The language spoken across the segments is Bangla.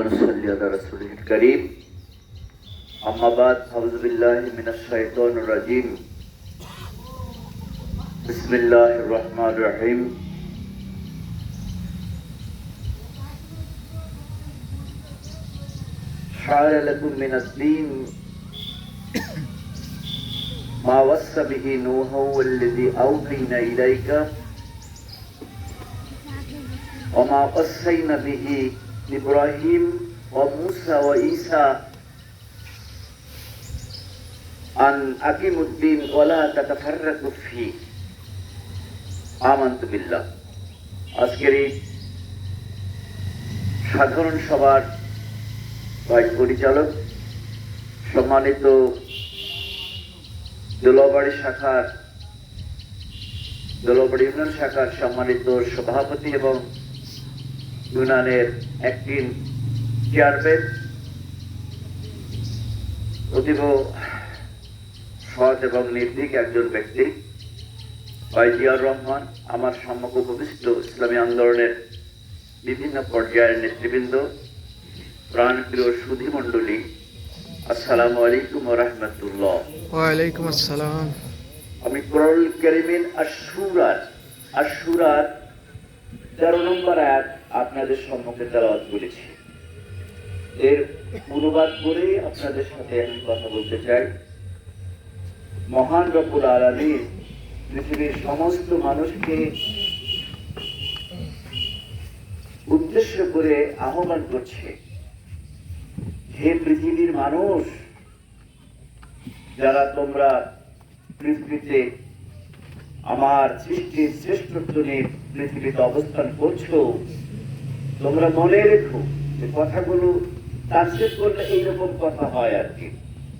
ونصلي على رسوله الكريم أما بعد أعوذ بالله من الشيطان الرجيم بسم الله الرحمن الرحيم شعر لكم من الدين. ما وصى به نوح والذي أوحينا إليك. وما قصينا به ইব্রাহিম ও মুসা ও ঈসা আন আকিম উদ্দিন ওলা তাতাফাররাকু ফি। আমান্ত বিল্লাহ। আজকের এই সাধারণ সভার কয়েক পরিচালক, সম্মানিত দোলাবাড়ি শাখার, দোলাবাড়ি ইউনিয়ন শাখার সম্মানিত সভাপতি এবং ইউনিয়নের একদিন চেয়ারম্যান অতীব সৎ এবং নির্ভীক একজন ব্যক্তি ভাই জিয়াউর রহমান আমার সম্মুখ উপবিষ্ট ইসলামী আন্দোলনের বিভিন্ন পর্যায়ের নেতৃবৃন্দ প্রাণপ্রিয় সুধী মণ্ডলী আসসালামু আলাইকুম রহমতুল্লাহ। ওয়ালাইকুম আসসালাম। আমি কোরআন কারিমের আশুরার আশুরার তেরো নম্বর আয়াত আপনাদের সম্মুখে তেলাওয়াত করেছি। এর অনুবাদ করে আপনাদের সাথে আমি কথা বলতে চাই। মহান রব্বুল আলামিন পৃথিবীর সমস্ত মানুষকে উদ্দেশ্য করে আহ্বান করছে, হে পৃথিবীর মানুষ, যারা তোমরা পৃথিবীতে আমার সৃষ্টির শ্রেষ্ঠত্ব নিয়ে পৃথিবীতে অবস্থান করছ তোমরা মনে রেখো যে কথাগুলো ট্রান্সলেট করলে এইরকম কথা হয় আর কি।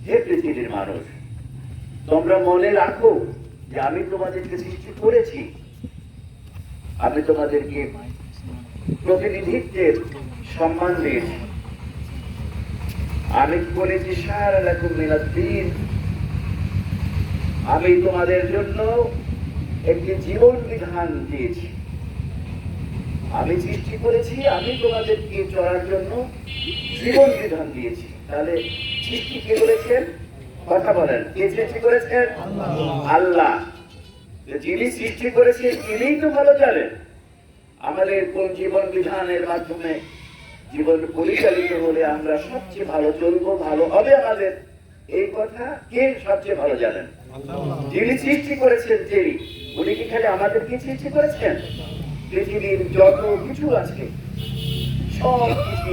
হে পৃথিবীর মানুষ, তোমরা মনে রাখো যে আমি তোমাদেরকে সৃষ্টি করেছি। আমি তোমাদেরকে প্রতিনিধিত্বের সম্মান দিয়েছি। আমি বলেছি সার মিনাদ্দিন আমি তোমাদের জন্য একটি জীবন বিধান দিয়েছি। আমি সৃষ্টি করেছি আমি তোমাদেরকে চলার জন্য জীবন বিধান দিয়েছি। তাহলে সৃষ্টি কে করেছেন? কথা বলেন কে সৃষ্টি করেছেন? আল্লাহ। যিনি সৃষ্টি করেছেন তিনিই তো ভালো জানেন। আমাদের কোন জীবন বিধানের মাধ্যমে জীবন পরিচালিত হলে আমরা সবচেয়ে ভালো চলবো ভালো হবে আমাদের? এই কথা কে সবচেয়ে ভালো জানেন? যিনি সৃষ্টি করেছেন তিনি। উনি কি খালি আমাদেরকে সৃষ্টি করেছেন? পৃথিবীর যত কিছু আছে, সব কিছু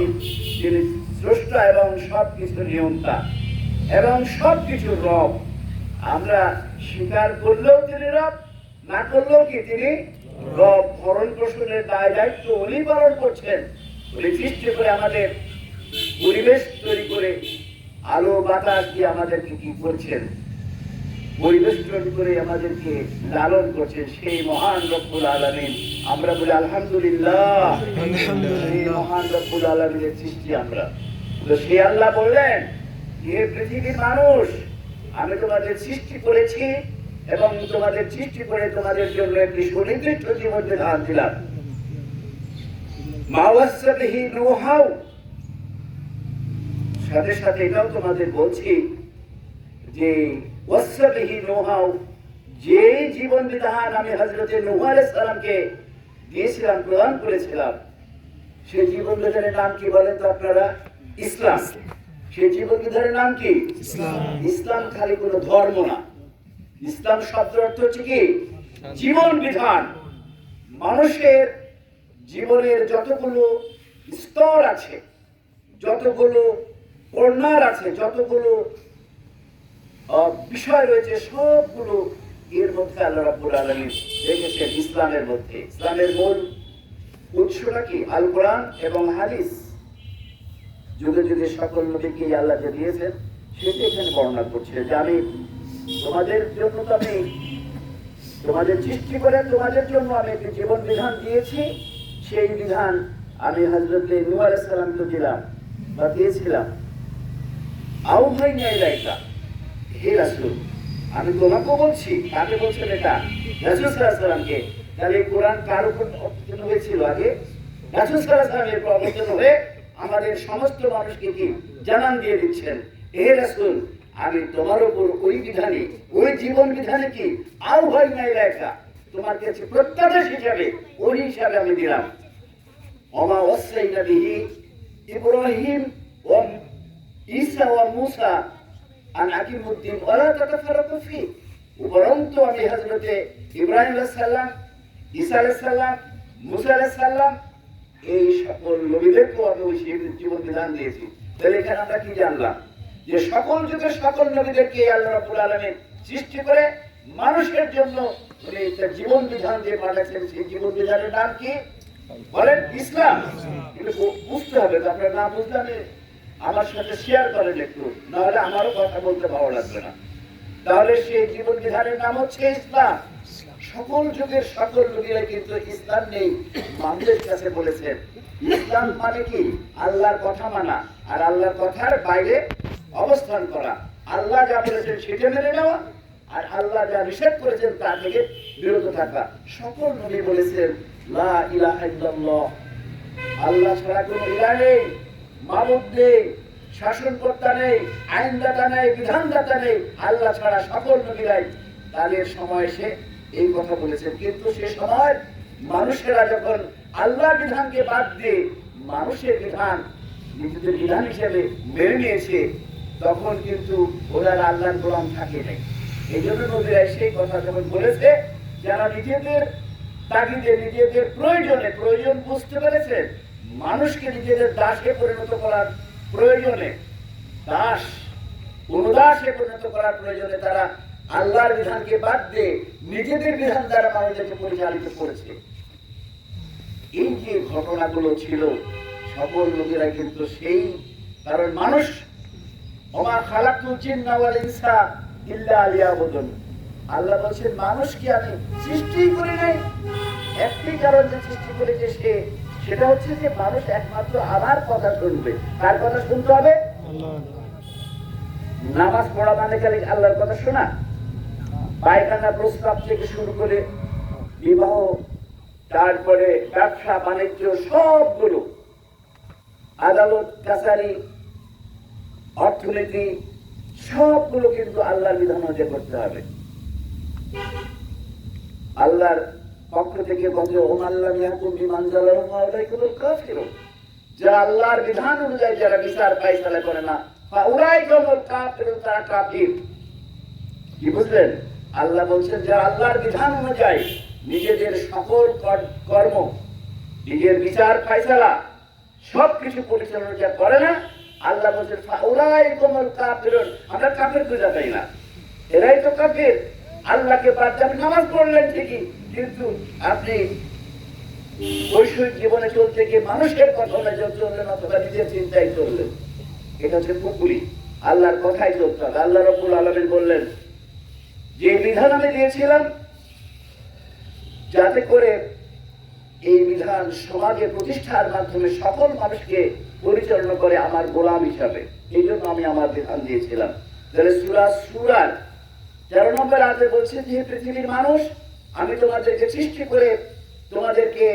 তিনি স্রষ্টা এবং সব কিছুর নিয়ন্তা এবং সব কিছুর রব, আমরা স্বীকার করলেও তিনি রব, না করলেও কি তিনি রব? ভরণ পোষণের দায় দায়িত্ব উনি পালন করছেন। উনি সৃষ্টি করে আমাদের পরিবেশ তৈরি করে আলো বাতাস দিয়ে আমাদেরকে কি করছেন? পরিবেশ তৈরি করে আমাদেরকে লালন করছেন সেই মহান রব্বুল আলমিন। আমরা বলি আলহামদুলিল্লাহ। সেই মহান রব্বুল আলমিনের সৃষ্টি আমরা। তো সে আল্লাহ বললেন হে পৃথিবীর মানুষ আমি তোমাদের সৃষ্টি করেছি এবং তোমাদের সৃষ্টি করে তোমাদের জন্য একটি সুনির্দিষ্ট জীবন বিধান দিলাম মাওয়াসাবিহি নুহাউ সাথে সাথে এটাও তোমাদের বলছি যে ওয়াসাবিহি যে জীবন বিধান আমি হযরতে নূহ আলাইহিস সালামকে দিয়েছিলাম প্রদান করেছিলাম সেই জীবন বিধানের নাম কি বলেন তো আপনারা ইসলাম সেই জীবন বিধানের নাম কি ইসলাম। খালি কোনো ধর্ম না ইসলাম শব্দের অর্থ হচ্ছে কি জীবন বিধান মানুষের জীবনের যতগুলো স্তর আছে যতগুলো কর্নার আছে যতগুলো বিষয় রয়েছে সবগুলো এর মধ্যে আল্লাহ রাব্বুল রেখেছেন ইসলামের মধ্যে। ইসলামের মূল উৎসটা কি? আল কোরআন এবং হাদিস। যুগে যুগে সকল নবীকে আল্লাহ যে দিয়েছেন, সেটা এখানে বর্ণনা করছে যে আমি তোমাদের জন্য তো আমি তোমাদের সৃষ্টি করে তোমাদের জন্য আমি একটি জীবন বিধান দিয়েছি। সেই বিধান আমি হজরত নূ আলাইহিস সালামকে দিলাম বা দিয়েছিলাম। আউ ভাই নাই লাইকা হে রাসূল, আমি তোমাকেও বলছি, কাকে বলছেন এটা? রাসূল আলাইহি তাহলে কোরআন কার উপর অবতীর্ণ হয়েছিল আগে? রাসূল আলাইহি উপর অবতীর্ণ হয়ে আমাদের সমস্ত মানুষকে কি জানান দিয়ে দিচ্ছেন? হে রাসূল, আমি তোমার উপর ওই বিধানে, ওই জীবন বিধানে কি আর ভয় নাই লেখা তোমার কাছে প্রত্যাদেশ হিসাবে, ওই হিসাবে আমি দিলাম। অমা ওয়াসাইনা বিহি ইব্রাহিম ও ঈসা ও মুসা আন আকিমুদ্দিন ওয়ালা তাতাফারাকু ফি উপরন্ত আমি হযরতে ইব্রাহিম আলাইহিস সালাম ঈসা আলাইহিস সালাম মুসা আলাইহিস সালাম এই সকল নবীদেরকেও আমি ওই জীবন বিধান দিয়েছি। তাহলে এখানে আমরা কি জানলাম? যে সকল যুগের সকল নবীদেরকে আল্লাহ রাব্বুল আলামিন সৃষ্টি করে মানুষের জন্য উনি একটা জীবন বিধান দিয়ে পাঠাচ্ছেন সেই জীবন বিধানের নাম কি? বলেন ইসলাম। কিন্তু বুঝতে হবে আপনার না বুঝলে আমি আমার সাথে শেয়ার করেন একটু নাহলে আমারও কথা বলতে ভালো লাগবে না। তাহলে সেই জীবন বিধানের নাম হচ্ছে ইসলাম। সকল যুগের সকল লোকেরা কিন্তু ইসলাম নেই, মানুষের কাছে বলেছেন। ইসলাম মানে কি? আল্লাহর কথা মানা আর আল্লাহর কথার বাইরে অবস্থান করা। আল্লাহ যা বলেছেন সেটা মেনে নেওয়া আর আল্লাহ যা নিষেধ করেছেন তা থেকে বিরত থাকা। সকল নবী বলেছেন, লা ইলাহা ইল্লাল্লাহ। আল্লাহ ছাড়া কোনো ইলা নেই। মাবুদ নেই শাসনকর্তা নেই, আইনদাতা নেই, বিধানদাতা নেই, আল্লাহ ছাড়া সকল নবীরাই তাদের সময় এসে এই কথা বলেছেন কিন্তু সে সময় মানুষেরা যখন আল্লাহ বিধানকে বাদ দিয়ে মানুষের বিধান, নিজেদের বিধান হিসেবে মেনে নিয়েছে, তখন কিন্তু ওরা আল্লাহর গোলাম থাকে নাই। এই জন্য নবীরা সেই কথা যখন বলেছে, যারা নিজেদের তাগিদে, নিজেদের প্রয়োজনে, প্রয়োজন বুঝতে পেরেছেন মানুষকে নিজেদের দাসে পরিণত করার প্রয়োজনে, দাস অনুদাসে পরিণত করার প্রয়োজনে তারা আল্লাহর বিধানকে বাদ দিয়ে নিজেদের বিধান দ্বারা মানুষদেরকে পরিচালিত করেছে। এই যে ঘটনাগুলো ছিল, সকল লোকেরা কিন্তু সেই কারণ মানুষ, ওমা খালাকুল জিন্না ওয়াল ইনসা ইল্লা লিয়াবুদুন। আল্লাহ বলছেন, মানুষকে আমি সৃষ্টি করি নাই। একটি কারণ যে সৃষ্টি করেছে সে সেটা হচ্ছে যে মানুষ একমাত্র আমার কথা শুনবে। তার কথা শুনতে হবে? নামাজ পড়া মানে খালি আল্লাহর কথা শোনা? পায়খানা, প্রস্তাব থেকে শুরু করে বিবাহ, তারপরে ব্যবসা, বাণিজ্য, সবগুলো। আদালত, কাছারি, অর্থনীতি, সবগুলো কিন্তু আল্লাহর বিধান অনুযায়ী করতে হবে। আল্লাহর পক্ষ থেকে আল্লাহ ইয়াকুম যারা আল্লাহর বিধান অনুযায়ী যারা বিচার ফাইসালা করে না। ফাউলাইকুমুল কাফিরুন তারা কাফির। কি বুঝলেন? আল্লাহ বলছেন, যে আল্লাহর বিধান অনুযায়ী নিজেদের সকল কর্ম, নিজের বিচার ফাইসালা সব কিছু পরিচালনা করে না, আল্লাহ বলছেন ওরাই কোমল কাফিরুন। আমরা কাফের খুঁজে পাই না। এরাই তো কাফির। আল্লাহকে আপনি নামাজ পড়লেন ঠিকই, কিন্তু আপনি বৈষয়িক জীবনে চলতে গিয়ে মানুষের কথা চললেন, অথবা নিজের চিন্তায় চললেন, এটা হচ্ছে পুকুরি আল্লাহর কথাই চলতে হবে। আল্লাহ রব্বুল আলমিন বললেন, যে বিধান আমি দিয়েছিলাম, যাতে করে এই বিধান সমাজে প্রতিষ্ঠার মাধ্যমে সকল মানুষকে পরিচালনা করে আমার গোলাম হিসাবে। এই জন্য আমি আমার বিধান দিয়েছিলাম। তাহলে সুরা সুরার তেরো নম্বর আজে বলছে যে পৃথিবীর মানুষ, আমি তোমাদেরকে সৃষ্টি করে তোমাদেরকে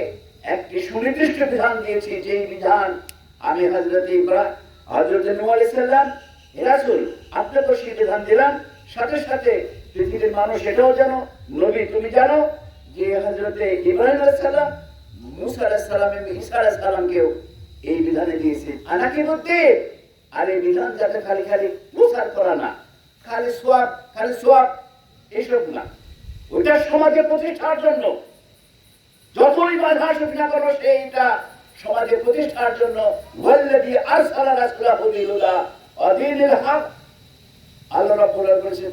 একটি সুনির্দিষ্ট বিধান দিয়েছি যে বিধান আমি হজরত ইব্রাহিম হজরত নূহ আলাইহিস সালাম রাসূল সেই বিধান দিলাম। সাথে সাথে পৃথিবীর মানুষ এটাও জানো, নবী তুমি জানো, যে হজরতে ইব্রাহিম আলাইহিস সালাম, মুসা আলাইহিস সালাম এবং ঈসা আলাইহিস সালামকেও এই বিধানে দিয়েছে। আনাকে বলতে আর এই বিধান যাতে খালি খালি প্রচার করা না খালি না। ওইটা সমাজে প্রতিষ্ঠার জন্য। যতই বাধা আসুক না করো সেইটা সমাজে প্রতিষ্ঠার জন্য।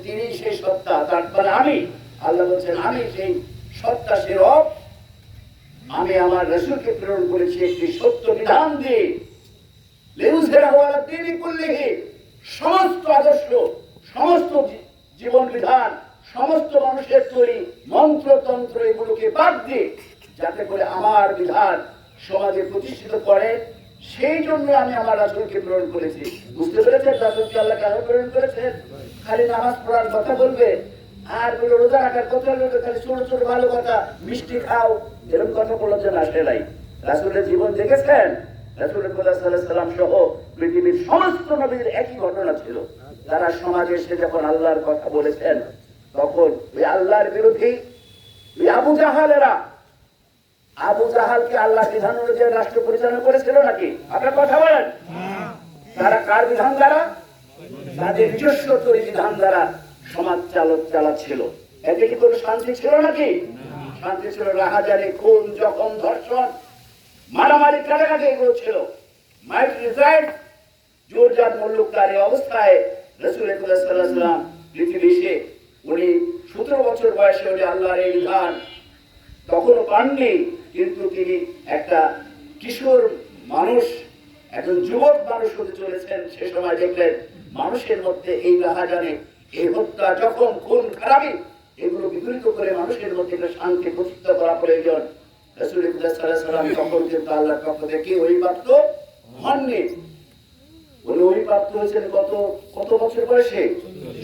তিনি সেই সত্তা তার মানে আমি। আল্লাহ বলছেন, আমি সেই সত্তা, সে আমি আমার রাসূলকে প্রেরণ করেছি একটি সত্য বিধান দিয়ে। লেউজেরা ওয়ালা কুল্লিহি। সমস্ত আদর্শ সমস্ত জীবন বিধান, সমস্ত মানুষের তৈরি মন্ত্রতন্ত্র এগুলোকে বাদ দিয়ে যাতে করে আমার বিধান সমাজে প্রতিষ্ঠিত করে, সেই জন্য আমি আমার রাসূলকে প্রেরণ করেছি। বুঝতে পেরেছেন রাসূলকে আল্লাহ কেন প্রেরণ করেছেন? খালি নামাজ পড়ার কথা বলবে, আর বলে রোজা রাখার কথা বলবে, খালি ছোট ছোট ভালো কথা, মিষ্টি খাও, এরকম কথা বলেছে না সেটাই রাসূলের জীবন দেখেছেন? রাসূলুল্লাহ সাল্লাম সহ পৃথিবীর সমস্ত নবীর একই ঘটনা ছিল। তারা সমাজে এসে যখন আল্লাহর কথা বলেছেন, তখন ওই আল্লাহর বিরোধী, ওই আবু জাহালেরা, আবু জাহালকে আল্লাহ বিধান অনুযায়ী রাষ্ট্র পরিচালনা করেছিল নাকি? আপনার কথা বলেন। তারা কার বিধান দ্বারা? তাদের নিজস্ব তৈরি বিধান দ্বারা সমাজ চালক চালাচ্ছিল এতে কি কোনো শান্তি ছিল নাকি? শান্তি ছিল। রাহাজারি খুন, জখম, ধর্ষণ, মারামারি কাটাকাটি এগুলো ছিল। মাইক রিজাইড জোরজার মুল্লুকদার এই অবস্থায় রসুল উনি সতেরো বছর বয়সে উনি আল্লাহর এই বিধান তখনও পাননি, কিন্তু তিনি একটা কিশোর মানুষ, একজন যুবক মানুষ হতে চলেছেন। সে সময় দেখলেন মানুষের মধ্যে এই রাহাজানে, এই হত্যা যখন খুন, খারাপি, এগুলো বিপরীত করে মানুষের মধ্যে একটা শান্তি প্রতিষ্ঠা করা প্রয়োজন। রসুল্লাহ সাল্লাম তখন কিন্তু আল্লাহর পক্ষ থেকে ওই প্রাপ্ত হননি। হয়েছেন কত কত বছর বয়সে?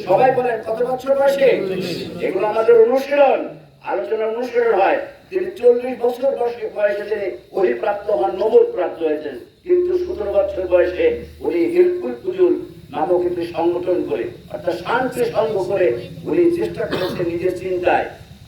সবাই বলেন, কত বছর বয়সে? এগুলো আমাদের অনুশীলন, আলোচনার অনুশীলন হয়। তিনি চল্লিশ বছর বয়সে বয়সে হন প্রাপ্ত হয়েছেন। কিন্তু সতেরো বছর বয়সে উনি হিলকুল পুজুল নামক একটি সংগঠন করে, অর্থাৎ শান্তি সঙ্গ করে উনি চেষ্টা করেছেন নিজের চিন্তায়।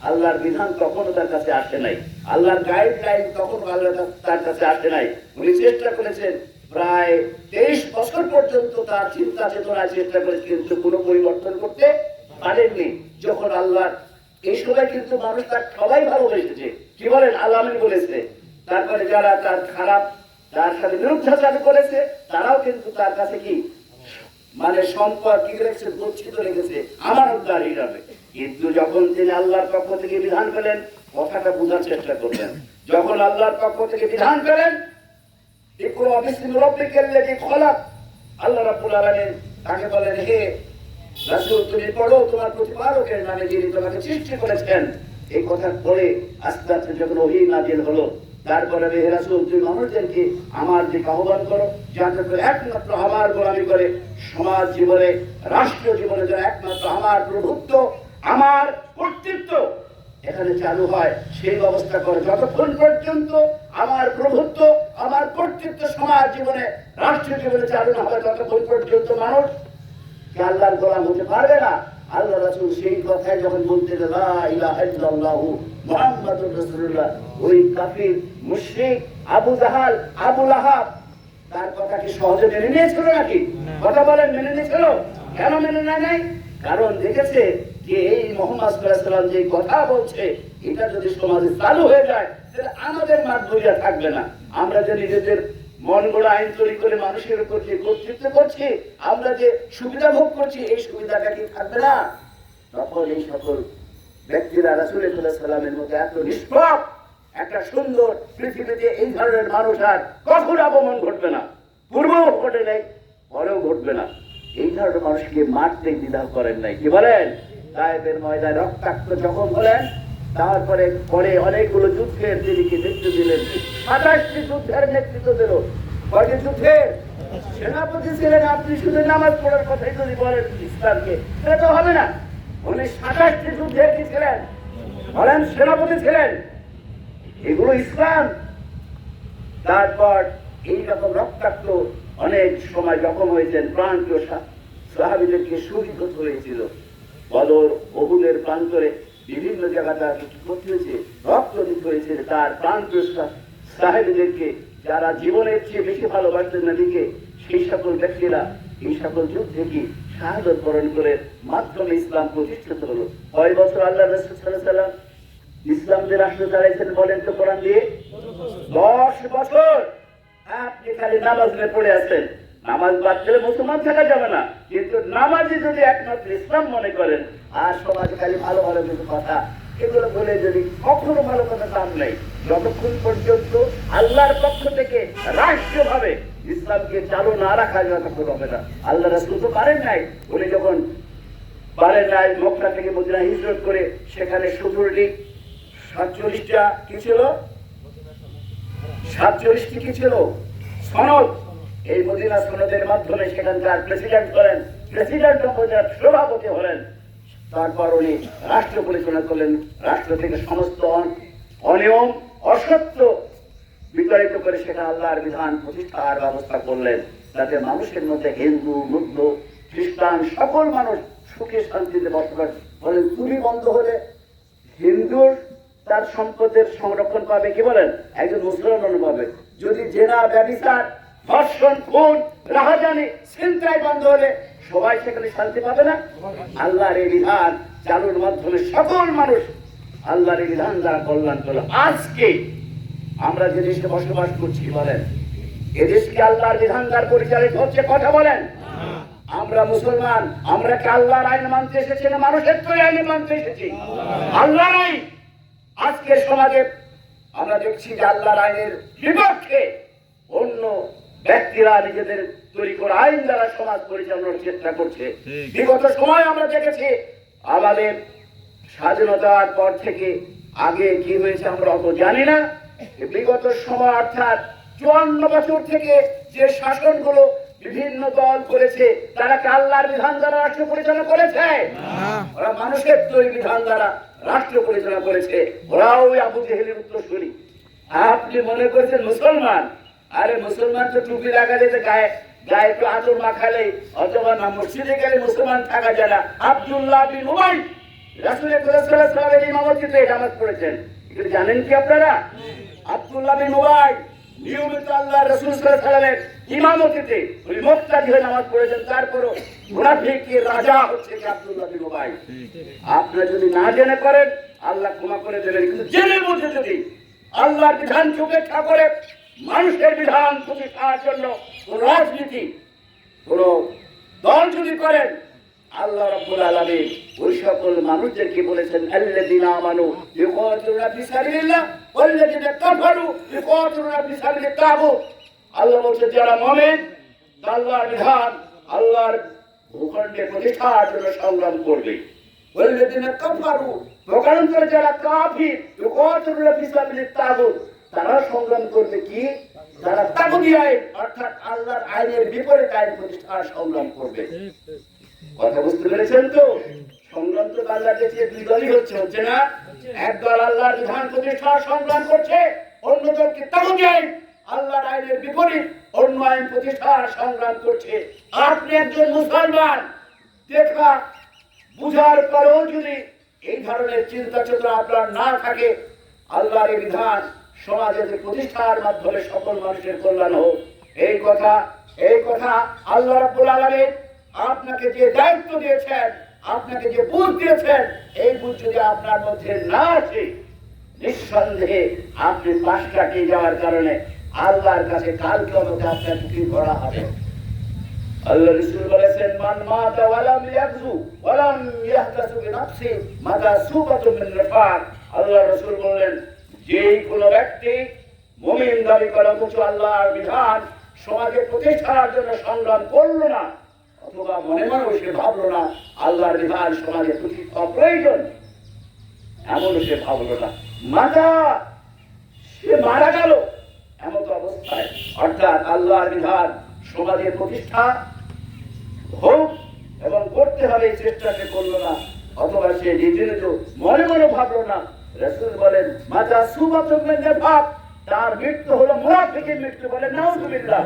আল্লাহর বিধান তখনও তার কাছে আসে নাই। আল্লাহর গাইডলাইন তখন আল্লাহ তার কাছে আসে নাই। উনি চেষ্টা করেছেন প্রায় তেইশ বছর পর্যন্ত তার চিন্তা চেতনায় চেষ্টা করেছে কিন্তু কোনো পরিবর্তন করতে পারেননি। যখন আল্লাহ এই সময় কিন্তু মানুষ তার সবাই ভালোবেসেছে। কি বলেন? আল্লাহ বলেছে। তারপরে যারা তার খারাপ, তার সাথে বিরুদ্ধাচার করেছে, তারাও কিন্তু তার কাছে কি? মানে সম্পদ কি রেখেছে? গচ্ছিত রেখেছে। আমার উদ্ধার হিসাবে। কিন্তু যখন তিনি আল্লাহর পক্ষ থেকে বিধান পেলেন, কথাটা বোঝার চেষ্টা করলেন। যখন আল্লাহর পক্ষ থেকে বিধান পেলেন তাকে বলেন, হে তুমি পড়ো, তোমার তোমাকে করেছেন। এই আস্তে আস্তে যখন হলো, তারপরে আমার যে আহ্বান করো, যাতে একমাত্র আমার গোলামি করে সমাজ জীবনে, রাষ্ট্র জীবনে যেন একমাত্র আমার প্রভুত্ব, আমার কর্তৃত্ব এখানে চালু হয় সেই ব্যবস্থা করে। যতক্ষণ পর্যন্ত আমার প্রভুত্ব আমার কর্তৃত্ব সমাজ জীবনে রাষ্ট্র জীবনে চালু না হবে ততক্ষণ পর্যন্ত মানুষ কে আল্লাহর গোলাম হতে পারবে না? আল্লাহ রাসূল সেই কথাই যখন বলতে মুহাম্মাদুর ওই কাফির মুশরিক আবু জাহাল আবু লাহাব তার কথা কি সহজে মেনে নিয়েছিল নাকি? কথা বলেন মেনে নিয়েছিল? কেন মেনে নেয় নাই? কারণ দেখেছে যে এই মোহাম্মদ যে কথা বলছে, এটা যদি সমাজে চালু হয়ে যায়, তাহলে আমাদের মাঠ ধরিয়া থাকবে না। আমরা যে নিজেদের মন গড়া আইন তৈরি করে মানুষের উপর যে কর্তৃত্ব করছি, আমরা যে সুবিধা ভোগ করছি, এই সুবিধাটা কি থাকবে না? তখন এই সকল ব্যক্তিরা রাসুলের সালামের মধ্যে এত নিষ্পাপ, একটা সুন্দর পৃথিবীতে এই ধরনের মানুষ আর কখন আগমন ঘটবে না। পূর্বেও ঘটে নাই, পরেও ঘটবে না। এই ধরনের মানুষকে মারতে দ্বিধা করেন নাই, কি বলেন? সাহেবের ময়দানে রক্তাক্ত জখম হলেন। তারপরে পরে অনেকগুলো যুদ্ধের নেতৃত্ব দিলেন। সাতাশটি যুদ্ধের নেতৃত্ব দিল। কয়টি যুদ্ধের? সেনাপতি ছিলেন আপনি শুধু নামাজ পড়ার কথাই যদি বলেন ইসলামকে সেটা তো হবে না। উনি সাতাশটি যুদ্ধের কি ছিলেন? বলেন সেনাপতি ছিলেন। এগুলো ইসলাম। তারপর এইরকম রক্তাক্ত অনেক সময় জখম হয়েছেন। প্রাণ সাহাবিদেরকে হতে হয়েছিল। বদর বহুদের প্রান্তরে বিভিন্ন জায়গা তার হয়েছে রক্ত হয়েছে তার প্রাণ সাহেবদেরকে। যারা জীবনের চেয়ে বেশি ভালোবাসতেন নদীকে সেই সকল ব্যক্তিরা এই সকল যুদ্ধে কি শাহাদত বরণ করে মাধ্যমে ইসলাম প্রতিষ্ঠিত হলো? কয় বছর আল্লাহ রসুল সাল্লাম ইসলামদের রাষ্ট্র চালাইছেন বলেন তো কোরআন দিয়ে? দশ বছর। আপনি খালি নামাজ পড়ে আছেন। নামাজ বাদ দিলে মুসলমান থাকা যাবে না। কিন্তু নামাজি যদি একমাত্র ইসলাম মনে করেন, আর সমাজে খালি ভালো ভালো কিছু কথা, এগুলো বলে যদি কখনো ভালো কথা দাম নেই, যতক্ষণ পর্যন্ত আল্লাহর পক্ষ থেকে রাষ্ট্রীয়ভাবে ইসলামকে চালু না রাখা যতক্ষণ হবে না। আল্লাহ রাসূল তো পারেন নাই। উনি যখন পারেন নাই, মক্কা থেকে মদিনা হিজরত করে, সেখানে সতেরোটি সাতচল্লিশটা কি ছিল? সাতচল্লিশটি কি ছিল? সনদ। এই মদিনা সনদের মাধ্যমে সেখানকার প্রেসিডেন্ট করেন। প্রেসিডেন্ট অফ সভাপতি হলেন। তারপর উনি রাষ্ট্র পরিচালনা করলেন। রাষ্ট্র থেকে সমস্ত অনিয়ম, অসত্য বিতাড়িত করে সেটা আল্লাহর বিধান প্রতিষ্ঠার ব্যবস্থা করলেন। যাতে মানুষের মধ্যে হিন্দু মুগ্ধ খ্রিস্টান, সকল মানুষ সুখে শান্তিতে বসবাস বলেন চুরি বন্ধ হলে হিন্দুর তার সম্পদের সংরক্ষণ পাবে, কি বলেন? একজন মুসলমান পাবে যদি জেনা ব্যবিচার ধর্ষণ খুন রাহাজানি চিন্তায় বন্ধ হলে সবাই সেখানে শান্তি পাবে না? আল্লাহর এই বিধান চালুর মাধ্যমে সকল মানুষ, আল্লাহর এই বিধান দ্বারা কল্যাণ করল। আজকে আমরা যে দেশে বসবাস করছি বলেন? এদেশকে আল্লাহর বিধান দ্বারা পরিচালিত হচ্ছে কথা বলেন। আমরা মুসলমান, আমরা কি আল্লাহর আইন মানতে এসেছি না মানুষের তো আইন মানতে এসেছি? আল্লাহর আইন। আজকের সমাজে আমরা দেখছি যে আল্লাহর আইনের বিপক্ষে অন্য ব্যক্তিরা নিজেদের তৈরি করা আইন দ্বারা সমাজ পরিচালনার চেষ্টা করছে। বিগত সময় আমরা দেখেছি আমাদের স্বাধীনতার পর থেকে আগে কি হয়েছে আমরা অত জানি না। বিগত সময় অর্থাৎ চুয়ান্ন বছর থেকে যে শাসনগুলো বিভিন্ন দল করেছে তারা কি আল্লাহর বিধান দ্বারা রাষ্ট্র পরিচালনা করেছে? ওরা মানুষের তৈরি বিধান দ্বারা রাষ্ট্র পরিচালনা করেছে। ওরাও আবু জেহেলের উত্তরসূরি। আপনি মনে করছেন মুসলমান? আরে মুসলমান তো টুপি লাগালে তো গায়ে গায়ে একটু আতর মাখালে, অথবা না, মসজিদে গেলে মুসলমান থাকা যায় না। আব্দুল্লাহ বিন উমাই জানেন কি আপনারা? আল্লাহ পড়েছেন। রাজা হচ্ছে আপনারা যদি না জেনে করেন, আল্লাহ ক্ষমা করে দেবেন। কিন্তু জেনে বুঝে যদি আল্লাহর বিধানকে উপেক্ষা করে মানুষের বিধান প্রতিষ্ঠার জন্য কোন রাজনীতি, কোন দল যদি করেন, আল্লাহ রাব্বুল আলামিন ওই সকল মানুষদেরকে বলেছেন, আল্লাযিনা আমানু ইউকাতিলুনা ফি সাবিলিল্লাহ কাফারু ইউকাতিলুনা ফি তাগুত। আল্লাহ বলছেন, যারা মুমিন, আল্লাহর বিধান, আল্লাহর ভূখণ্ডে প্রতিষ্ঠার জন্য সংগ্রাম করবে। ওয়াল্লাযিনা কাফারু প্রকারান্তরে যারা কাফির ইউকাতিলুনা ফি তাগুত। তারা সংগ্রাম করবে কি? তারা তাগুতি আইন, অর্থাৎ আল্লাহর আইনের বিপরীত আইন প্রতিষ্ঠার সংগ্রাম করবে। কথা বুঝতে পেরেছেন তো? সংগ্রাম তো বাংলাদেশে দুই দলই হচ্ছে হচ্ছে না? এক দল আল্লাহর বিধান প্রতিষ্ঠা সংগ্রাম করছে, অন্য দলকে তাগুতি আইন, আল্লাহর আইনের বিপরীত অন্য আইন প্রতিষ্ঠার সংগ্রাম করছে। আপনি একজন মুসলমান, দেখা, বুঝার পরেও যদি এই ধরনের চিন্তা চেতনা আপনার না থাকে, আল্লাহর বিধান সমাজে যে প্রতিষ্ঠার মাধ্যমে সকল মানুষের কল্যাণ হোক। এই কথা এই কথা আল্লাহ আপনাকে যে দায়িত্ব দিয়েছেন, আপনাকে যে বুঝ দিয়েছেন, এই বুঝ যদি আপনার মধ্যে না আছে নিঃসন্দেহে আপনি পাশ কাটিয়ে যাওয়ার কারণে আল্লাহর কাছে কাল কমতে আপনার কি করা হবে। আল্লাহ রাসূল বলেছেন, মান মাতা মাতা আল্লাহ রাসূল বললেন যেই কোন ব্যক্তি মুমিন দাবি করে অথচ আল্লাহর বিধান সমাজে প্রতিষ্ঠার জন্য সংগ্রাম করল না, অথবা মনে মনে সে ভাবলো না, আল্লাহর বিধান সমাজে প্রতিষ্ঠা প্রয়োজন এমন সে ভাবলো না। মাতা, সে মারা গেল এমন তো অবস্থায়। অর্থাৎ আল্লাহর বিধান সমাজের প্রতিষ্ঠা হোক এবং করতে হবে চেষ্টা সে করল না, অথবা সে নিজে মনে মনে ভাবলো না রসুল বলেন মাতা ভাব তার মৃত্যু হলো মুনাফিকের মৃত্যু বলে নাউজুবিল্লাহ।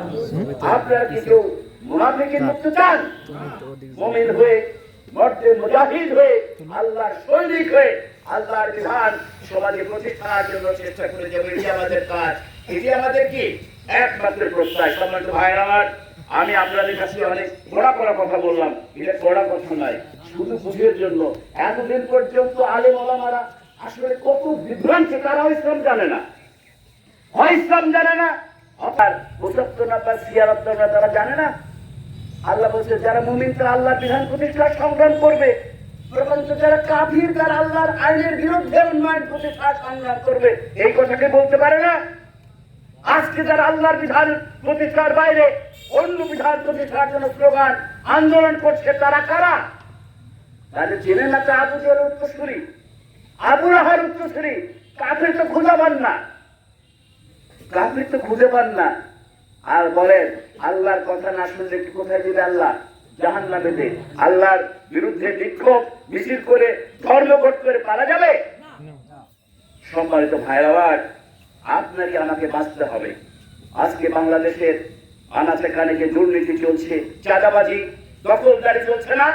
আপনারা কি কেউ মুনাফিকের মৃত্যু চান? মুমিন হয়ে মর্দে মুজাহিদ হয়ে আল্লাহর সৈনিক হয়ে আল্লাহর বিধান সমাজে প্রতিষ্ঠার জন্য চেষ্টা করে যাব এটি আমাদের কাজ। এটি আমাদের কি? একমাত্র প্রত্যয় সম্মানিত ভাইয়ের আমার আমি আপনাদের কাছে অনেক কড়া কথা বললাম। এটা কড়া কথা নয় শুধু বুঝের জন্য। এতদিন পর্যন্ত আলেম ওলামারা আসলে কত বিভ্রান্তি তারাও ইসলাম জানে না। হয় ইসলাম জানে না আর পঁচাত্তর নাম্বার ছিয়াত্তর তারা জানে না। আল্লাহ বলছে, যারা মুমিন তারা আল্লাহ বিধান প্রতিষ্ঠার সংগ্রাম করবে। প্রপঞ্চ যারা কাফির, তারা আল্লাহর আইনের বিরুদ্ধে উন্নয়ন প্রতিষ্ঠার সংগ্রাম করবে। এই কথাকে বলতে পারে না? আজকে যারা আল্লাহর বিধান প্রতিষ্ঠার বাইরে, অন্য বিধান প্রতিষ্ঠার জন্য স্লোগান আন্দোলন করছে, তারা কারা? তাদের জেনে না, তা আবু জের উত্তরসূরি। আবু রাহার উত্তরসূরি, কাফির তো খুঁজে পান না। কাফির তো খুঁজে পান না। আর বলেন, আল্লাহর কথা না শুনলে কি কোথায় আল্লাহ? জাহান আল্লাহর বিরুদ্ধে বিক্ষোভ, মিছিল করে, ধর্মঘট করে পারা যাবে? সম্মানিত ভাইরাবার আপনারই আমাকে বাঁচতে হবে। আজকে বাংলাদেশের আনাচে কানেকে দুর্নীতি চলছে, চাঁদাবাজি, দখলদারি চলছে না?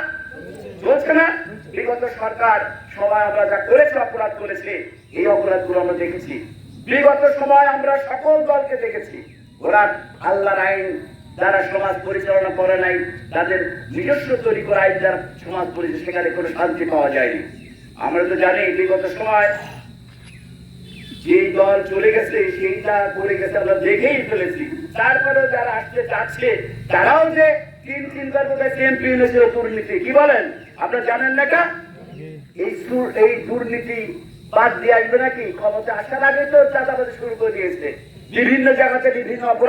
চলছে না? বিগত সরকার সময় আমরা যা করেছে, অপরাধ করেছে, এই অপরাধগুলো আমরা দেখেছি। বিগত সময় আমরা সকল দলকে দেখেছি। ওরা আল্লাহর আইন যারা সমাজ পরিচালনা করে নাই, তাদের নিজস্ব তৈরি করা আইন যারা সমাজ পরিচালনা, সেখানে কোনো শান্তি পাওয়া যায়নি। আমরা তো জানি বিগত সময় যেই দল চলে গেছে, সেইটা করে গেছে, আমরা দেখেই ফেলেছি। তারপরেও যারা আসতে চাচ্ছে, তারাও যে তিন তিনবার বোধহয় এমপি এনেছিল দুর্নীতি। কি বলেন? আপনারা জানেন না কা এই এই দুর্নীতি বাদ দিয়ে আসবে নাকি? ক্ষমতা আসার আগে তো চাঁদাবাজি শুরু করে দিয়েছে। বিভিন্ন জায়গাতে বিভিন্ন অপরাধ